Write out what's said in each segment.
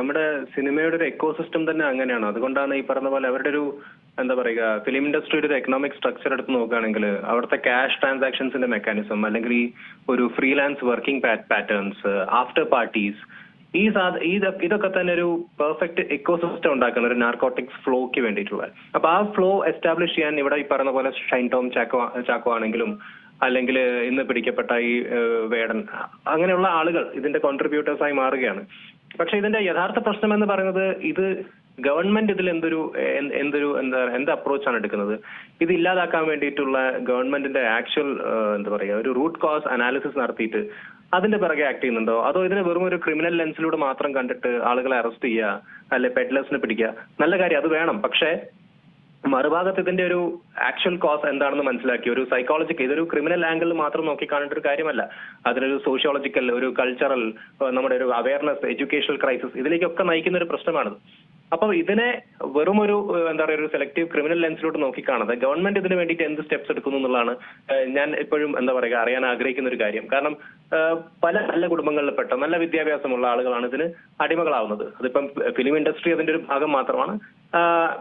നമ്മുടെ സിനിമയുടെ ഒരു എക്കോ സിസ്റ്റം തന്നെ അങ്ങനെയാണ്. അതുകൊണ്ടാണ് ഈ പറഞ്ഞ പോലെ അവരുടെ ഒരു എന്താ പറയുക ഫിലിം ഇൻഡസ്ട്രിയുടെ ഒരു എക്കണോമിക് സ്ട്രക്ചർ എടുത്ത് നോക്കുകയാണെങ്കിൽ അവിടുത്തെ ക്യാഷ് ട്രാൻസാക്ഷൻസിന്റെ മെക്കാനിസം അല്ലെങ്കിൽ ഈ ഒരു freelance working patterns after parties ഈ ഇതൊക്കെ തന്നെ ഒരു പെർഫെക്റ്റ് എക്കോ സിസ്റ്റം ഉണ്ടാക്കുന്ന ഒരു നാർക്കോട്ടിക്സ് ഫ്ലോക്ക് വേണ്ടിയിട്ടുള്ള. അപ്പൊ ആ ഫ്ലോ എസ്റ്റാബ്ലിഷ് ചെയ്യാൻ ഇവിടെ ഈ പറഞ്ഞ പോലെ ഷൈൻ ടോം ചാക്കോ ചാക്കോ ആണെങ്കിലും അല്ലെങ്കിൽ ഇന്ന് പിടിക്കപ്പെട്ട ഈ വേടൻ അങ്ങനെയുള്ള ആളുകൾ ഇതിന്റെ കോൺട്രിബ്യൂട്ടേഴ്സ് ആയി മാറുകയാണ്. പക്ഷെ ഇതിന്റെ യഥാർത്ഥ പ്രശ്നം എന്ന് പറയുന്നത് ഇത് ഗവൺമെന്റ് ഇതിൽ എന്തൊരു എന്തൊരു എന്താ എന്ത് അപ്രോച്ചാണ് എടുക്കുന്നത്? ഇത് ഇല്ലാതാക്കാൻ വേണ്ടിയിട്ടുള്ള ഗവൺമെന്റിന്റെ ആക്ച്വൽ എന്താ പറയുക ഒരു റൂട്ട് കോസ് അനാലിസിസ് നടത്തിയിട്ട് അതിന്റെ പിറകെ ആക്ട് ചെയ്യുന്നുണ്ടോ? അതോ ഇതിനെ വെറും ഒരു ക്രിമിനൽ ലെൻസിലൂടെ മാത്രം കണ്ടിട്ട് ആളുകളെ അറസ്റ്റ് ചെയ്യുക അല്ലെ പെഡ്ലേഴ്സിനെ പിടിക്കുക? നല്ല കാര്യം അത് വേണം. പക്ഷേ മറുഭാഗത്ത് ഇതിന്റെ ഒരു ആക്ച്വൽ കോസ് എന്താണെന്ന് മനസ്സിലാക്കി. ഒരു സൈക്കോളജിക്കൽ ഇതൊരു ക്രിമിനൽ ആംഗിൾ മാത്രം നോക്കി കാണേണ്ട ഒരു കാര്യമല്ല. അതിനൊരു സോഷ്യോളജിക്കൽ ഒരു കൾച്ചറൽ നമ്മുടെ ഒരു അവയർനെസ് എഡ്യൂക്കേഷണൽ ക്രൈസിസ് ഇതിലേക്കൊക്കെ നയിക്കുന്ന ഒരു പ്രശ്നമാണിത്. അപ്പൊ ഇതിനെ വെറും ഒരു എന്താ പറയുക ഒരു സെലക്ടീവ് ക്രിമിനൽ ലെൻസിലോട്ട് നോക്കിക്കാണത് ഗവൺമെന്റ് ഇതിന് വേണ്ടിയിട്ട് എന്ത് സ്റ്റെപ്സ് എടുക്കുന്നു എന്നുള്ളതാണ് ഞാൻ എപ്പോഴും എന്താ പറയുക അറിയാൻ ആഗ്രഹിക്കുന്ന ഒരു കാര്യം. കാരണം പല നല്ല കുടുംബങ്ങളിൽ പെട്ട നല്ല വിദ്യാഭ്യാസമുള്ള ആളുകളാണ് ഇതിന് അടിമകളാവുന്നത്. അതിപ്പം ഫിലിം ഇൻഡസ്ട്രി അതിന്റെ ഒരു ഭാഗം മാത്രമാണ്.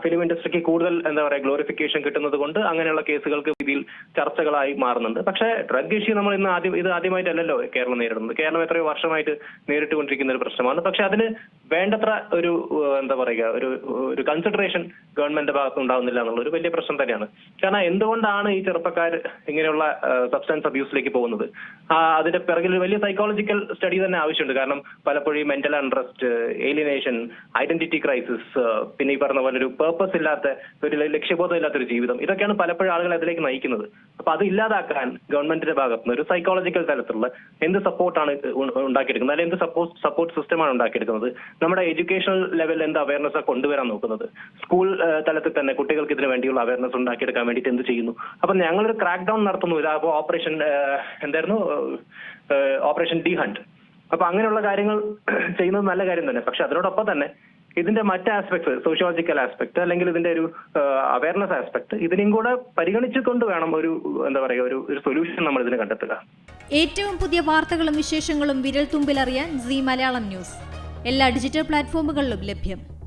ഫിലിം ഇൻഡസ്ട്രിക്ക് കൂടുതൽ എന്താ പറയുക ഗ്ലോറിഫിക്കേഷൻ കിട്ടുന്നത് കൊണ്ട് അങ്ങനെയുള്ള കേസുകൾക്ക് ഇതിൽ ചർച്ചകളായി മാറുന്നുണ്ട്. പക്ഷേ ഡ്രഗ് ഇഷ്യൂ നമ്മൾ ഇന്ന് ആദ്യം ഇത് ആദ്യമായിട്ടല്ലല്ലോ കേരളം നേരിടുന്നത്. കേരളം എത്രയോ വർഷമായിട്ട് നേരിട്ടുകൊണ്ടിരിക്കുന്ന ഒരു പ്രശ്നമാണ്. പക്ഷെ അതിന് വേണ്ടത്ര ഒരു എന്താ പറയുക ഒരു ഒരു കൺസിഡറേഷൻ ഗവൺമെന്റ് ഭാഗത്ത് ഉണ്ടാവുന്നില്ല എന്നുള്ള ഒരു വലിയ പ്രശ്നം തന്നെയാണ്. കാരണം എന്തുകൊണ്ടാണ് ഈ ചെറുപ്പക്കാർ ഇങ്ങനെയുള്ള സബ്സ്റ്റൻസ് അബ്യൂസിലേക്ക് പോകുന്നത്? അതിന്റെ പിറകിൽ വലിയ സൈക്കോളജിക്കൽ സ്റ്റഡി തന്നെ ആവശ്യമുണ്ട്. കാരണം പലപ്പോഴും mental untrust alienation identity crisis പിന്നെ ഈ പറഞ്ഞ പോലെ ഒരു പേർപ്പസ് ഇല്ലാത്ത ഒരു ലക്ഷ്യബോധം ഇല്ലാത്ത ഒരു ജീവിതം. ഇതൊക്കെയാണ് പലപ്പോഴും ആളുകളെ അതിലേക്ക് നയിക്കുന്നത്. അപ്പൊ അത് ഇല്ലാതാക്കാൻ ഗവൺമെന്റിന്റെ ഭാഗത്ത് നിന്ന് ഒരു സൈക്കോളജിക്കൽ തലത്തിലുള്ള എന്ത് സപ്പോർട്ടാണ് ഉണ്ടാക്കിയെടുക്കുന്നത്? അല്ലെങ്കിൽ എന്ത് സപ്പോർട്ട് സപ്പോർട്ട് സിസ്റ്റമാണ് ഉണ്ടാക്കിയെടുക്കുന്നത്? നമ്മുടെ എഡ്യൂക്കേഷണൽ ലെവലിൽ എന്ത് അവയർനെസ് കൊണ്ടുവരാൻ നോക്കുന്നത്? സ്കൂൾ തലത്തിൽ തന്നെ കുട്ടികൾക്ക് ഇതിനു വേണ്ടിയുള്ള അവയർനെസ് ഉണ്ടാക്കിയെടുക്കാൻ വേണ്ടിയിട്ട് എന്ത് ചെയ്യുന്നു? അപ്പൊ ഞങ്ങളൊരു ക്രാക്ക് ഡൗൺ നടത്തുന്നു ഇതാകുമ്പോൾ ഓപ്പറേഷൻ എന്തായിരുന്നു? ഓപ്പറേഷൻ ഡി ഹണ്ട് അപ്പൊ അങ്ങനെയുള്ള കാര്യങ്ങൾ ചെയ്യുന്നത് നല്ല കാര്യം തന്നെ. പക്ഷെ അതിനോടൊപ്പം തന്നെ ഇതിന്റെ മറ്റ് ആസ്പെക്ട്സ് സോഷ്യോളജിക്കൽ ആസ്പെക്ട് അല്ലെങ്കിൽ ഇതിന്റെ ഒരു അവയർനെസ് ആസ്പെക്ട് ഇതിനെയും കൂടെ പരിഗണിച്ചുകൊണ്ട് വേണം ഒരു എന്താ പറയുക ഒരു ഒരു സൊല്യൂഷൻ നമ്മൾ ഇതിന് കണ്ടെത്തുക. ഏറ്റവും പുതിയ വാർത്തകളും വിശേഷങ്ങളും വിരൽ തുമ്പിലറിയാൻ സി മലയാളം ന്യൂസ്. എല്ലാ ഡിജിറ്റൽ പ്ലാറ്റ്ഫോമുകളിലും ലഭ്യം.